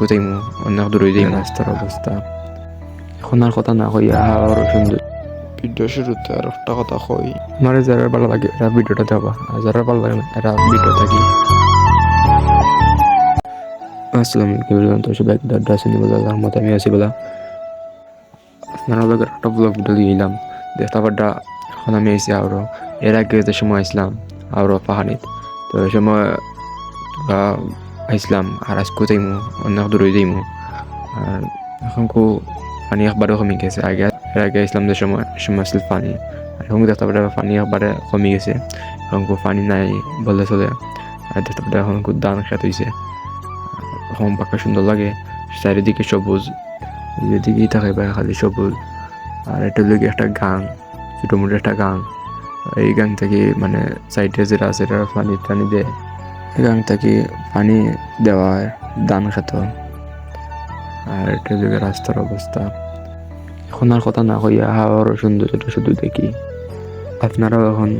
কোথাইমু অনেক দূরে যাই রাস্তার অবস্থা এখন আর কথা না কইয়া আরও সুন্দর ভিডিও শুরুতে আর একটা কথা কই আমার যারা ভালো লাগে এরা ভিডিওটা দেওয়া আর যারা ভালো লাগে না এরা ভিডিও থাকি আসসালামু আলাইকুম এভরিওয়ান সবাই দাদা আসেনি বলে রহমত আমি আছি বলা আপনারা লোকের একটা ব্লগ ভিডিও দিলাম দেখতে পাড্ডা এখন আমি আইসি আরও এর আগে যে সময় আসলাম আরও পাহাড়িত তো ওই সময় আইসলাম আর আজ কোথাইমু অনেক দূরে যাইমু আর এখন কো পানি একবারে কমে গেছে আগে আগে আসলাম যে সময় সময় আসছিল পানি আর এখন দেখতে পারে পানি একবারে কমে গেছে এখন কো পানি নাই বলে চলে আর দেখতে পারে এখন খুব দান খেত হয়েছে এখন পাকা সুন্দর লাগে চারিদিকে সবুজ যেদিকেই থাকে বা খালি সবুজ আর এটা লোক একটা গান ছোটো মোটো একটা গান এই গান থেকে মানে সাইডে যেটা আছে এটা পানি টানি দেয় এই তাকে পানি দেওয়া হয় দান খেত আর এটা যুগে রাস্তার অবস্থা। এখন আর কথা না কইয়া হাওয়ার সৌন্দর্যটা শুধু দেখি। আপনারাও এখন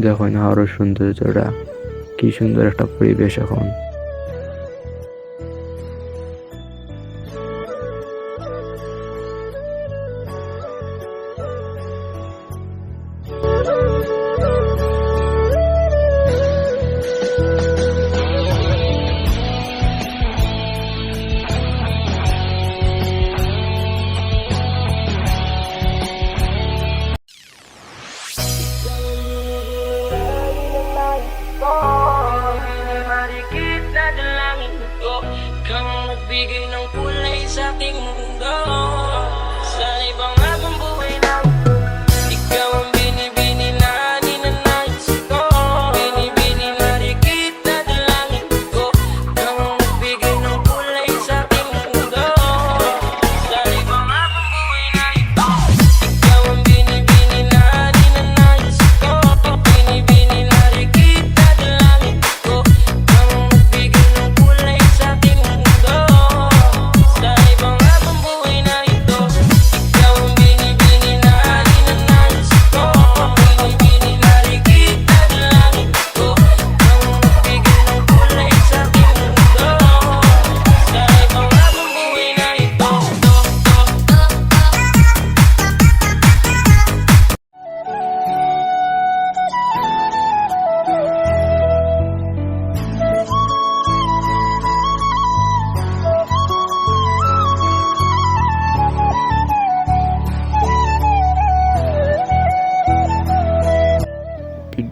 দেখেন হাওয়ার সৌন্দর্যটা। কি সুন্দর একটা পরিবেশ এখন।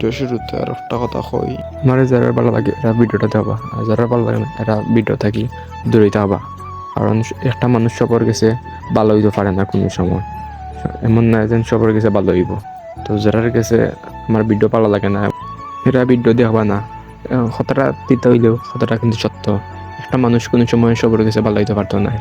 ভিডিও শুরুতে আর একটা কথা কই। যারা ভালো লাগে, এরা ভিডিওটা আর যারা ভালো লাগে না, এরা ভিডিও থাকি দূরে থাকবা কারণ একটা মানুষ সবার গেছে, ভালো হইতে পারে না কোনো সময়। এমন না যেন সবার গেছে, ভালো হইব। তো যারা গেছে, আমার ভিডিও ভালো লাগে না। এরা ভিডিও দেখবা না। কতটা দিতে হইলেও কতটা কিন্তু সত্য। একটা মানুষ কোনো সময় সবার গেছে, ভালো হইতে পারতো না।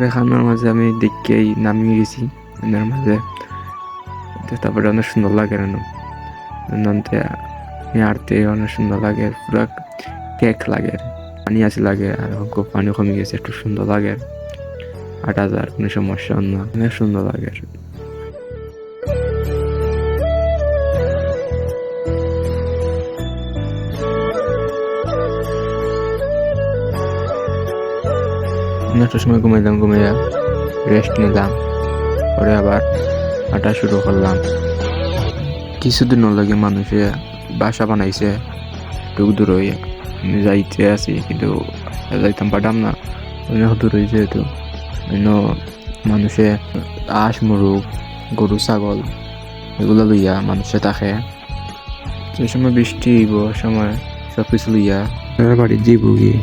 আর এখানের মাঝে আমি দেখেই নামিয়ে গেছি। এনার মাঝে। তারপরে অনেক সুন্দর লাগে কেন নামতে আরতে অনেক সুন্দর লাগে, পুরো কেক লাগে, পানি আছে লাগে, আর খুব পানি কমে গেছে, একটু সুন্দর লাগে। আট হাজার কোনো সমস্যা অন্য অনেক সুন্দর লাগে। একটা সময় ঘুমাইলাম ঘুমাইয়া রেস্ট নিলাম। পরে আবার হাঁটা শুরু করলাম। কিছুদিন লাগে মানুষে বাসা বানাইছে টুক দূর হয়ে আমি যাইতে আছি, কিন্তু যাইতাম পারতাম না। অনেক দূর হয়েছে যেহেতু। অন্য মানুষে আঁশ, মুরুগ, গরু, ছাগল এগুলো লইয়া মানুষে থাকে। যে সময় বৃষ্টি সময় সব কিছু লইয়া। বাড়ি যাইব গিয়ে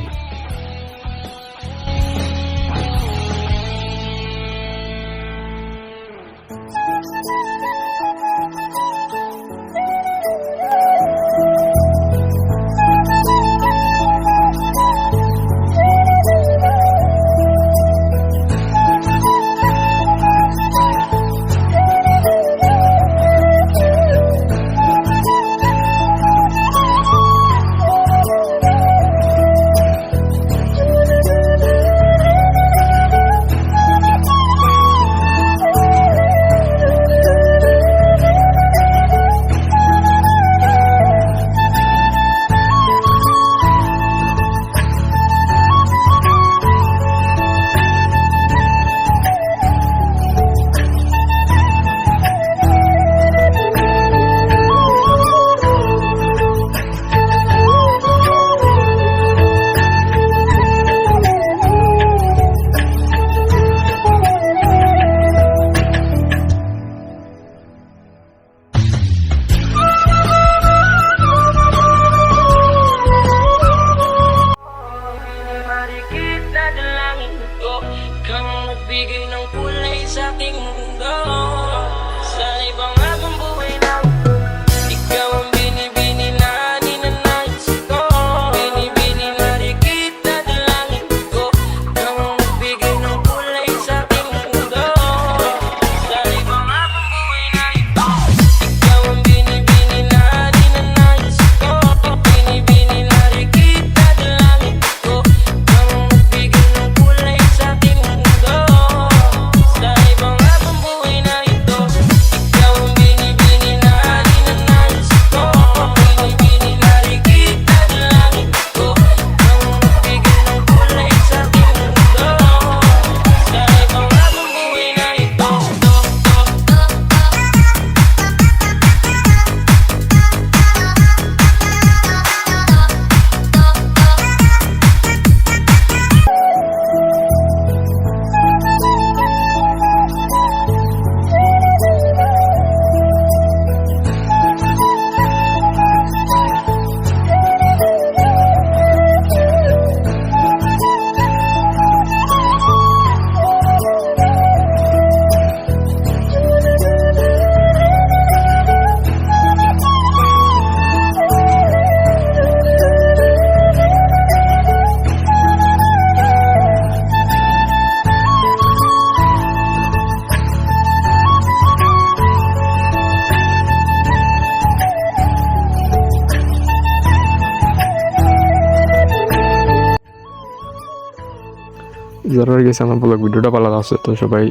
যারা গেছে, আমার ব্লগ ভিডিওটা ভালো লাগছে, তো সবাই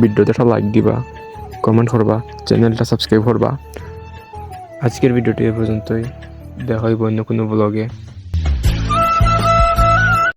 ভিডিওতে একটা লাইক দিবা কমেন্ট করবা চ্যানেলটা সাবস্ক্রাইব করবা। আজকের ভিডিওটি এ পর্যন্তই, দেখা হইব অন্য কোনো ব্লগে